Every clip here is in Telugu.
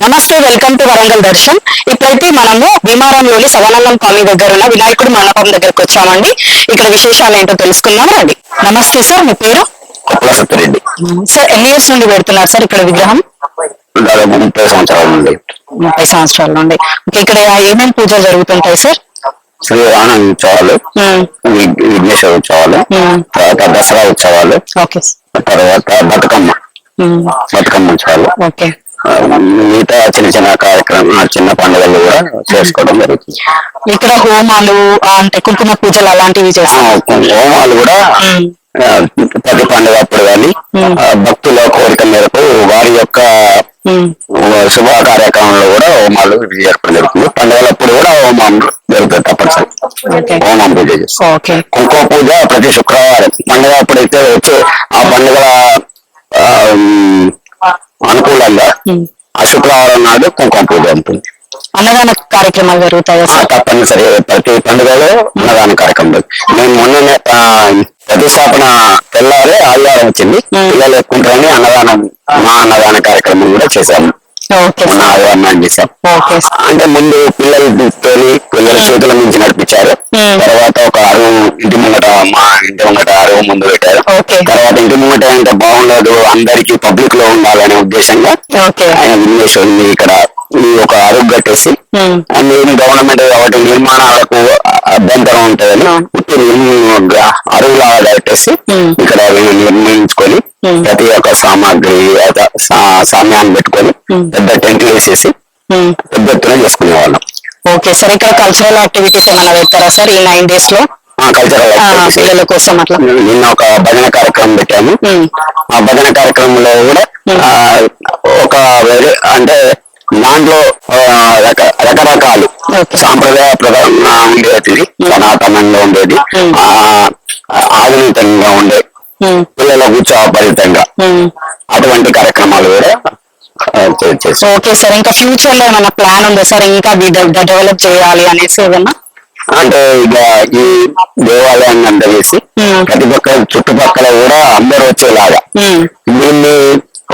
నమస్తే వెల్కమ్ టు వరంగల్ దర్శన్. ఇప్పుడైతే మనము భీమారంలోని సదానందం కాలనీ దగ్గర ఉన్న వినాయకుడి మండపం దగ్గరకు వచ్చామండి. ఇక్కడ విశేషాలు ఏంటో తెలుసుకుందాం రండి. నమస్తే సార్ మీ పేరు? సత్యరెడ్డి. సార్ ఎన్ని ఇయర్స్ నుండి పెడుతున్నారు సార్ ఇక్కడ విగ్రహం? దాదాపు ముప్పై సంవత్సరాల నుండి. ముప్పై సంవత్సరాల నుండి. ఇక్కడ ఏమేమి పూజలు జరుగుతుంటాయి సార్? శ్రీ ఆనంద్ ఉత్సవాలు విఘ్నేశ్వర ఉత్సవాలు. తర్వాత దసరా ఉత్సవాలు ఓకే తర్వాత బతుకమ్మ. మ్మ్. బతుకమ్మ ఉత్సవాలు. ఓకే. మిగతా చిన్న చిన్న కార్యక్రమాలు చిన్న పండుగలు కూడా చేసుకోవడం జరుగుతుంది. ఇక్కడ హోమాలు అంటే కుంకుమ పూజలు అలాంటివి ఆ, చేస్తారు. హోమాలు కూడా ప్రతి పండుగ అప్పుడు కానీ. భక్తుల కోరిక మేరకు వారి యొక్క. శుభ కార్యక్రమంలో కూడా హోమాలు జరపడం జరుగుతుంది. పండుగలప్పుడు కూడా హోమం జరుగుతుంది తప్పనిసరి. హోమం పూజ చేస్తాం కుంకుమ పూజ ప్రతి శుక్రవారం. పండుగ అప్పుడైతే వచ్చే ఆ పండుగ అనుకూలంగా. ఆ శుక్రవారం నాడు కుంకుమ పూజ ఉంటుంది. అన్నదాన కార్యక్రమాలు జరుగుతాయా తప్పనిసరి ప్రతి పండుగలో అన్నదాన కార్యక్రమం మేము మొన్ననే ప్రతిష్టాపన తెల్లారే ఆదివారం వచ్చింది. పిల్లలు ఎక్కువ ఉంటారని అన్నదానం మా అన్నదాన కార్యక్రమం కూడా చేశాము. ఆదివారం చేశాం. అంటే ముందు పిల్లలతో పిల్లల చేతుల నుంచి నడిపించారు. తర్వాత ఒక అరువు ఇంటి ముంగట మా ఇంటి ముంగట అరువు ముందు పెట్టారు. తర్వాత ఇంటి ముంగట బాగుండదు అందరికి పబ్లిక్లో ఉండాలనే ఉద్దేశంగా ఓకే ఆయన విఘ్నేశ్వరుని ఇక్కడ ఈ ఒక అరుగు కట్టేసి మ్మ్. మేము గవర్నమెంట్ కాబట్టి నిర్మాణాలకు అభ్యంతరం ఉంటుందని అవును. ఉట్టి అరువులాగా కట్టేసి మ్మ్. ఇక్కడ నిర్మించుకొని. ప్రతి ఒక్క సామాగ్రి సామ్యాన్ని పెట్టుకొని. పెద్ద టెంట్ వేసేసి. పెద్ద ఎత్తున చేసుకునే వాళ్ళం ఓకే సార్ ఇక్కడ కల్చరల్ యాక్టివిటీస్ ఏమైనా పెడతారా సార్ ఈ నైన్ డేస్లో పిల్లల కోసం అట్లా. నిన్న ఒక భజన కార్యక్రమం పెట్టాము. ఆ భజన కార్యక్రమంలో కూడా ఒక వేరే అంటే దాంట్లో రకరకాలు. సాంప్రదాయ ప్రధానంగా ఉండేది సనాతనంగా ఉండేది ఆధునికంగా ఉండే. పిల్లలకు ఉత్సాహపరితంగా. అటువంటి కార్యక్రమాలు కూడా ఓకే సార్ ఇంకా ఫ్యూచర్లో ఏమైనా ప్లాన్ ఉందా సార్? ఇంకా డెవలప్ చేయాలి అనేసి ఏదన్నా అంటే ఇక ఈ దేవాలయాన్ని అందజేసి మ్మ్. ప్రతి పక్క చుట్టుపక్కల కూడా అందరూ వచ్చేలాగా. దీన్ని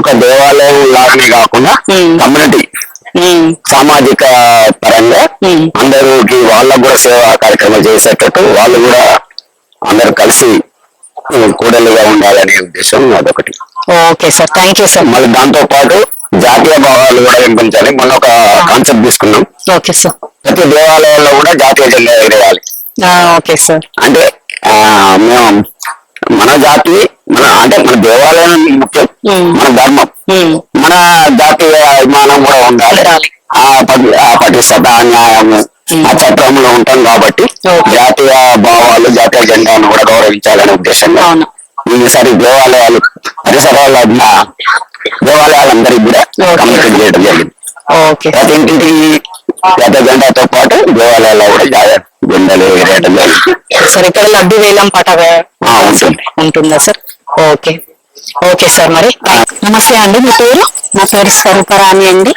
ఒక దేవాలయం లాగానే కాకుండా. కమ్యూనిటీ. సామాజిక పరంగా. అందరికి వాళ్ళకు కూడా సేవా కార్యక్రమాలు చేసేటట్టు వాళ్ళు కూడా అందరూ కలిసి కూడలిగా ఉండాలనే ఉద్దేశం అదొకటి okay sir thank you sir మళ్ళీ దాంతో పాటు జాతీయ భావాలు కూడా పెంచాలి మొన్న ఒక కాన్సెప్ట్ తీసుకున్నాం ఓకే సార్ ప్రతి దేవాలయాల్లో కూడా జాతీయ జెండా ఎగరేయాలి ఓకే సార్ అంటే ఆ, మేము మన జాతి మన అంటే మన దేవాలయం ముఖ్యం. మన ధర్మం. మన జాతీయ అభిమానం కూడా ఉండాలి. ఆ పటి- ఆ పటిష్టత న్యాయము ఆ చట్టంలో ఉంటాం కాబట్టి. జాతీయ భావాలు జాతీయ జెండాను కూడా గౌరవించాలనే ఉద్దేశంగా ఈసారి దేవాలయాలు పరిసరాల ఉన్న దేవాలయాలందరికీ కూడా. కమ్యూనికేట్ చేయడం జరిగింది ఓకే ప్రతి ఇంటికి జాతీయ జెండాతో పాటు దేవాలయాల్లో కూడా జా- జెండాలు ఎగరేయడం జరిగింది సార్ ఇక్కడ లడ్డు వేలం పాట ఆ, ఉంటుంది. ఉంటుందా సార్? ఓకే. ఓకే సార్ మరి. నమస్తే అండి మీ పేరు? నా పేరు స్వరూపరాణి అండి.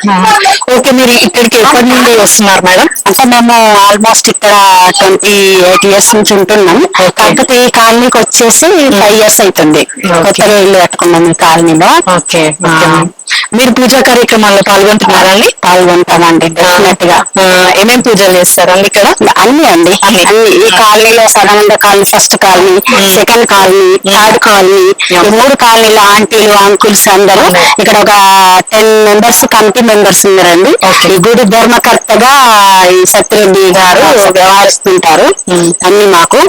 ఓకే మీరు ఇక్కడికి ఎప్పటి నుండి వస్తున్నారు మేడం? అంటే మేము ఆల్మోస్ట్ ఇక్కడ ట్వంటీ ఎయిట్ ఇయర్స్ నుంచి ఉంటున్నాం. కాకపోతే ఈ కాలనీకి వచ్చేసి ఫైవ్ ఇయర్స్ అవుతుంది కొత్తగా ఇల్లు కట్టుకున్నాం ఈ కాలనీలో. ఓకే. మీరు పూజా కార్యక్రమాల్లో పాల్గొంటున్నారండి? పాల్గొంటామండి డెఫినెట్గా. ఏమేమి పూజలు చేస్తారండి ఇక్కడ? అన్ని అండి అన్ని. ఈ కాలనీలో Sadananda colony first colony second colony third colony ఈ మూడు కాలనీల ఆంటీలు అంకుల్స్ అందరూ ఇక్కడ ఒక టెన్ మెంబర్స్ కమిటీ మెంబర్స్ ఉన్నారండి. ఈ గుడి ధర్మకర్తగా ఈ సత్యరెడ్డి గారు వ్యవహరిస్తుంటారు. అన్ని మాకు.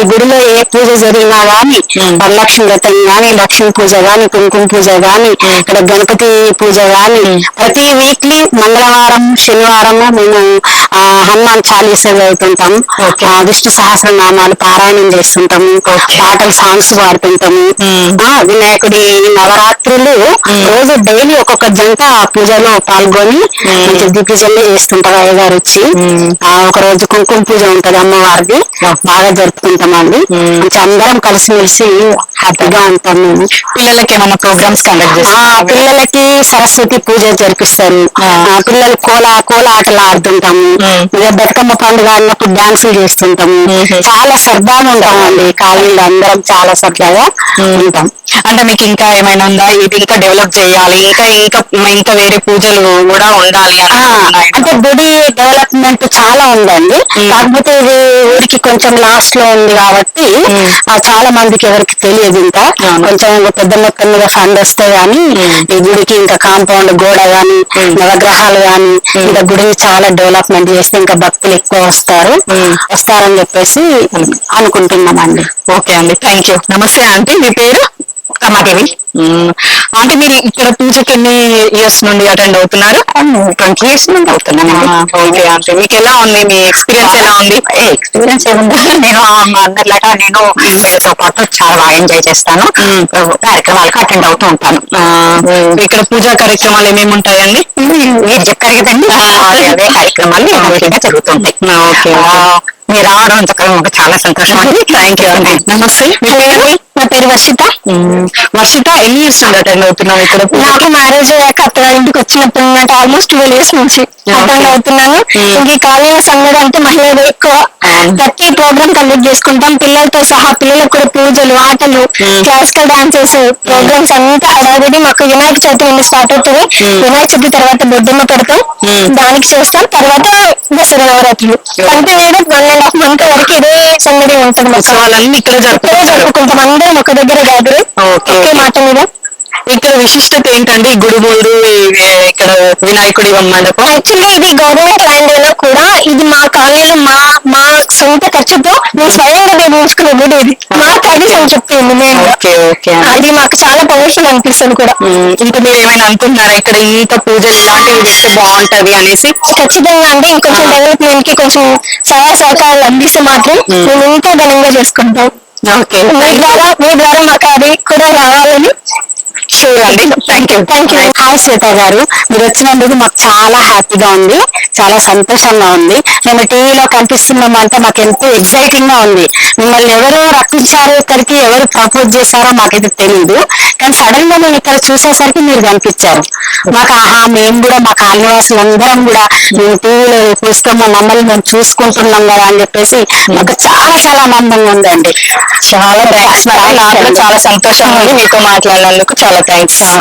ఈ గుడిలో ఏ పూజ జరిగినా గానీ వరలక్ష్మి వ్రతం గానీ లక్ష్మీ పూజ గానీ కుంకుమ పూజ గానీ ఇక్కడ గణపతి పూజ గానీ ప్రతి వీక్లీ మంగళవారం శనివారం మేము ఆ, హనుమాన్ చాలీస చదువుతుంటాం విష్ణు సహస్రనామాలు పారాయణం చేస్తుంటాము. పాటలు సాంగ్స్ పాడుతుంటాము. వినాయకుడి నవరాత్రులు రోజు డైలీ ఒక్కొక్క జంట ఆ పూజలో పాల్గొని మంచి దిగ్విజయం చేస్తుంటారు అయ్యగారు వచ్చి. ఆ ఒక రోజు కుంకుమ పూజ ఉంటది అమ్మవారిది. బాగా జరుపుకుంటామండి మంచి అందరం కలిసిమెలిసి హ్యాపీగా ఉంటాం మేము పిల్లలకి ఏమైనా ప్రోగ్రామ్స్ కండక్ట్ చేస్తాం పిల్లలకి సరస్వతి పూజ జరిపిస్తారు. ఆ, పిల్లలు కోల కోల ఆటలు ఆడుతుంటాము. బతుకమ్మ పండుగ అన్నప్పుడు డాన్సులు చేస్తుంటాము. చాలా సరదాగా ఉంటామండి కాలనీలో అందరం చాలా సరదాగా ఉంటాం. అంటే మీకు ఇంకా ఏమైనా ఉందా? ఇది ఇంకా డెవలప్ చేయాలి. ఇంకా ఇంకా ఇంకా వేరే పూజలు కూడా ఉండాలి? అంటే గుడి డెవలప్మెంట్ చాలా ఉందండి. కాకపోతే ఇది ఊరికి కొంచెం లాస్ట్లో ఉంది కాబట్టి ఆ, చాలా మందికి ఎవరికి తెలియదు ఇంకా. కొంచెం పెద్ద మొత్తం మీద ఫండ్ వస్తే గానీ ఈ గుడికి ఇంకా కాంపౌండ్ గోడ గాని నవగ్రహాలు గాని ఇంకా గుడిని చాలా డెవలప్మెంట్ చేస్తే ఇంకా భక్తులు ఎక్కువ వస్తారు. వస్తారని చెప్పేసి అనుకుంటున్నామండి. ఓకే అండి. థ్యాంక్ యూ నమస్తే ఆంటీ మీ పేరు? కమాదేవి అంటే మీరు ఇక్కడ పూజకి ఎన్ని ఇయర్స్ నుండి అటెండ్ అవుతున్నారు? ట్వంటీ ఇయర్స్ నుండి అవుతున్నాను ఓకే మీకు ఎలా ఉంది? మీ ఎక్స్పీరియన్స్ ఎలా ఉంది? ఎక్స్పీరియన్స్ ఏముంది? నేను మా అందరిలాగా నేను వీళ్ళతో పాటు చాలా బాగా ఎంజాయ్ చేస్తాను. కార్యక్రమాలకు అటెండ్ అవుతూ ఉంటాను. ఇక్కడ పూజా కార్యక్రమాలు ఏమేమి ఉంటాయండి? మీరు చెప్పారు కదండి. అదే కార్యక్రమాలు జరుగుతుంటాయి ఓకే మీరు రావడం చక్కగా మాకు చాలా సంతోషం అండి. థ్యాంక్ యూ అండి నమస్తే. మీ పేరు నా పేరు వర్షిత. వర్షిత ఎన్ని ఇయర్స్ నుండి అటెండ్ అవుతున్నావు ఇక్కడ? నాకు మ్యారేజ్ అయ్యాక అత్తగారింటికి వచ్చినప్పుడు ఆల్మోస్ట్ ట్వెల్వ్ ఇయర్స్ నుంచి అటెండ్ అవుతున్నాను ఇంక ఈ కాలేజీ సంగతి అంటే మహిళలు ఎక్కువ. ప్రతి ప్రోగ్రామ్ కండక్ట్ చేసుకుంటాం. పిల్లలతో సహా పిల్లలకు కూడా పూజలు ఆటలు క్లాసికల్ డాన్సెస్ ప్రోగ్రామ్స్ అంతా హడావిడి మాకు వినాయక చవితి నుండి స్టార్ట్ అవుతుంది. వినాయక చవితి తర్వాత బొడ్డమ్మ పెడతాం. దానికి చేస్తాం. తర్వాత దసరా నవరాత్రులు. Continued one and half month వరకు ఇదే సందడి ఉంటుంది మాకు. ఉత్సవాలన్నీ ఇక్కడ ఇక్కడే జరుపుకుంటాం. అందరం ఒక దగ్గర గ్యాదర్ ఓకే. మాట మీద. ఇక్కడ విశిష్టత ఏంటండి? గుడి ముందు ఈ- ఇక్కడ వినాయకుడి మండపం యాక్చువల్లీ ఇది గవర్నమెంట్ ల్యాండ్ అయినా కూడా ఇది మా కాలనీలో మా మా సొంత ఖర్చుతో మేము స్వయంగా నిర్మించుకునే గుడి ఇది మా ట్రెడిషన్ చెప్తుంది నేను. Okay okay. అది మాకు చాలా పవర్ఫుల్ అనిపిస్తుంది కూడా. ఇంకా మీరు ఏమైనా అనుకుంటున్నారా? ఇక్కడ ఇంత పూజలు ఇలాంటివి చేస్తే బాగుంటది అనేసి. ఖచ్చితంగా అండి. ఇంకొంచెం డెవలప్మెంట్కి కొంచెం సహాయ సహకారాలు అందిస్తే మాత్రం మేము. ఇంకా ఘనంగా చేసుకుంటాం. ఓకే. మీ ద్వారా మీ ద్వారా మాకు అది కూడా రావాలని షూర్ అండి. Thank you thank you hi Shweta గారు. మీరు వచ్చినందుకు మాకు చాలా హ్యాపీగా ఉంది. చాలా సంతోషంగా ఉంది. మేము టీవీలో కనిపిస్తున్నామంటే మాకు ఎంతో ఎక్సైటింగ్గా ఉంది. మిమ్మల్ని ఎవరు రప్పించారు ఇక్కడికి ఎవరు ప్రపోజ్ చేశారో మాకైతే తెలియదు కానీ సడన్గా మేము ఇక్కడ చూసేసరికి మీరు కనిపించారు. మాకు ఆహా మేము కూడా మా కాలనివాసులు అందరం కూడా మేము టీవీలో చూస్తాము మమ్మల్ని మేము చూసుకుంటున్నాం కదా అని చెప్పేసి మాకు చాలా చాలా ఆనందంగా ఉందండి. చాలా థ్యాంక్స్ చాలా సంతోషంగా ఉంది మీతో మాట్లాడినందుకు. చాలా థ్యాంక్స్